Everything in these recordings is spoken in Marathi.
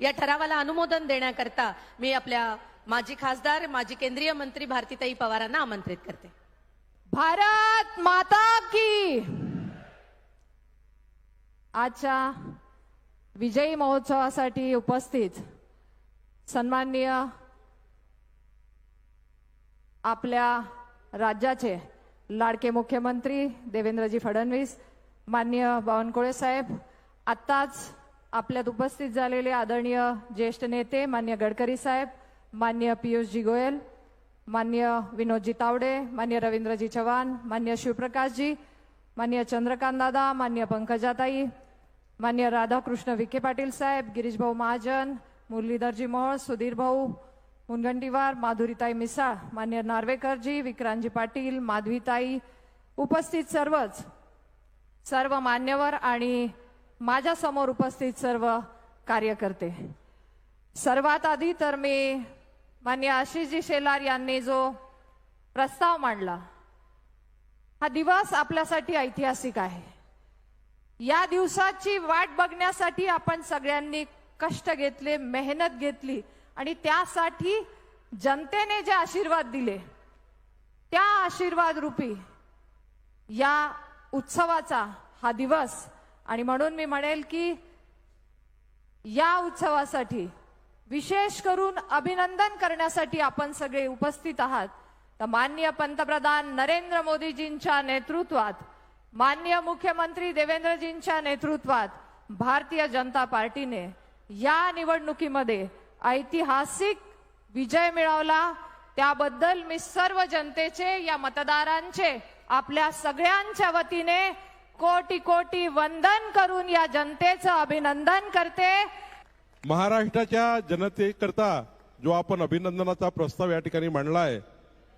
या ठरावाला अनुमोदन देण्याकरता मी आपल्या माजी खासदार माजी केंद्रीय मंत्री भारतीताई पवारांना आमंत्रित करते. भारत माता की! आजच्या विजयी महोत्सवासाठी उपस्थित सन्माननीय आपल्या राज्याचे लाडके मुख्यमंत्री देवेंद्रजी फडणवीस मान्य बावनकुळे साहेब आत्ताच आपल्यात उपस्थित झालेले आदरणीय ज्येष्ठ नेते मान्य गडकरी साहेब मान्य पियुषजी गोयल मान्य विनोदजी तावडे मान्य रवींद्रजी चव्हाण मान्य शिवप्रकाशजी मान्य चंद्रकांत दादा मान्य पंकजाताई मान्य राधाकृष्ण विखे पाटील साहेब गिरीशभाऊ महाजन मुरलीधरजी मोहोळ सुधीर भाऊ मुनगंटीवार माधुरीताई मिसाळ मान्य नार्वेकरजी विक्रांतजी पाटील माधवीताई उपस्थित सर्वच सर्व मान्यवर आणि माझ्यासमोर उपस्थित सर्व कार्यकर्ते. सर्वात आधी तर मी मान्य आशिषजी शेलार यांनी जो प्रस्ताव मांडला हा दिवस आपल्यासाठी ऐतिहासिक आहे. या दिवसाची वाट बघण्यासाठी आपण सगळ्यांनी कष्ट घेतले मेहनत घेतली आणि त्यासाठी जनतेने जे आशीर्वाद दिले त्या आशीर्वाद रूपी या उत्सवाचा हा दिवस आणि म्हणून मी म्हणेल की या उत्सवासाठी विशेष करून अभिनंदन करण्यासाठी आपण सगळे उपस्थित आहात. तर माननीय पंतप्रधान नरेंद्र मोदीजींच्या नेतृत्वात माननीय मुख्यमंत्री देवेंद्रजींच्या नेतृत्वात भारतीय जनता पार्टीने या निवडणुकीमध्ये ऐतिहासिक विजय मिळवला. त्याबद्दल मी सर्व जनतेचे या मतदारांचे आपल्या सगळ्यांच्या वतीने कोटी कोटी वंदन करून या जनतेचं अभिनंदन करते. महाराष्ट्राच्या जनतेकरता जो आपण अभिनंदनाचा प्रस्ताव या ठिकाणी मांडलाय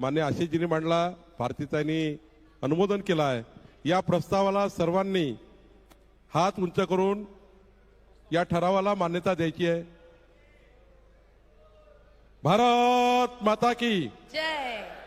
मान्य आशिषजींनी मांडला भारतीताईंनी अनुमोदन केलं आहे या प्रस्तावाला सर्वांनी हात उंच करून या ठरावाला मान्यता द्यायची आहे. भारत माता की जय.